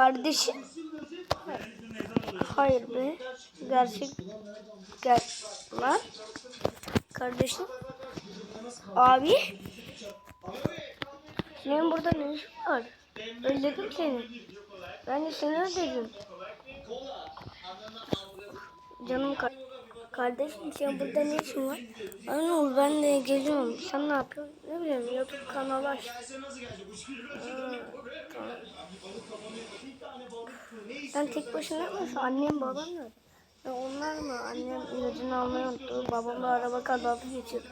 Kardeşim. Hayır be. Gerçek. Gel. Lan. Kardeşim. Abi. Senin burada ne işin var? Özledim seni. Ben de seni özledim. Canım kar kardeşim senin burada ne işin var? Anıl ben de geliyorum. Sen ne yapıyorsun? Ne bileyim YouTube kanalı tamam. Sen tek başına yapmıyorsun. Annem babam nerede? Ya onlar mı? Annem ilacını almayı unuttu. Babamla araba kazası geçirdi.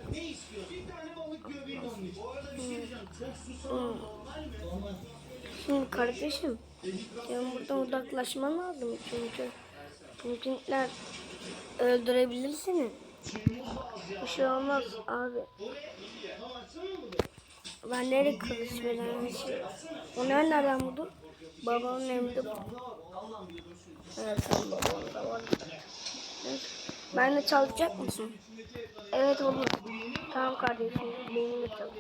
Hmm. Şimdi kardeşim, senin buradan uzaklaşman lazım çünkü Putinler öldürebilir seni. Bir şey olmaz abi. Ben nereye kılıç veren şey? O nereden buldun? Babamın evinde buldum. Evet sen babamın da var. Ben de çalışacak mısın? Evet olur. Tamam kardeşim. Benim de çalışacağım.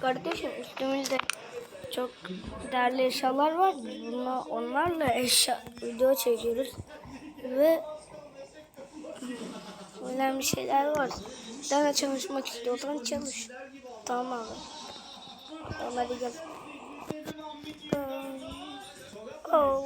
Kardeşim üstümüzde çok değerli eşyalar var. Biz bunlar, onlarla eşya video çekiyoruz. Ve önemli şeyler var. De çalışmak istiyorsan çalış. Tamam abi. Hadi gel. Oh.